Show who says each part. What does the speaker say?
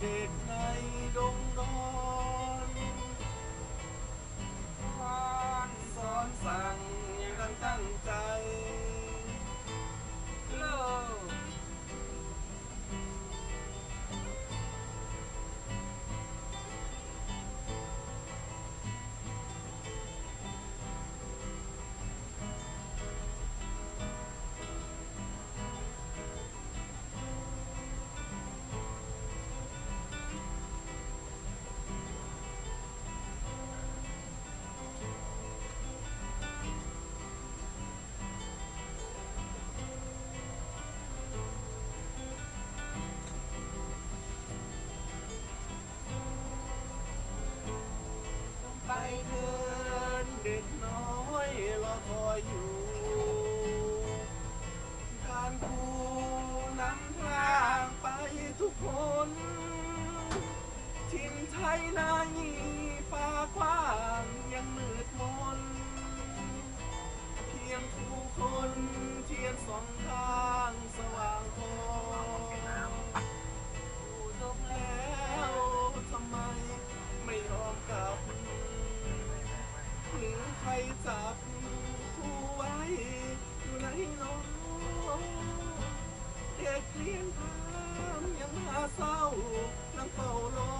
Speaker 1: đêm nay đông เศร้านั่งเฝ้ารอ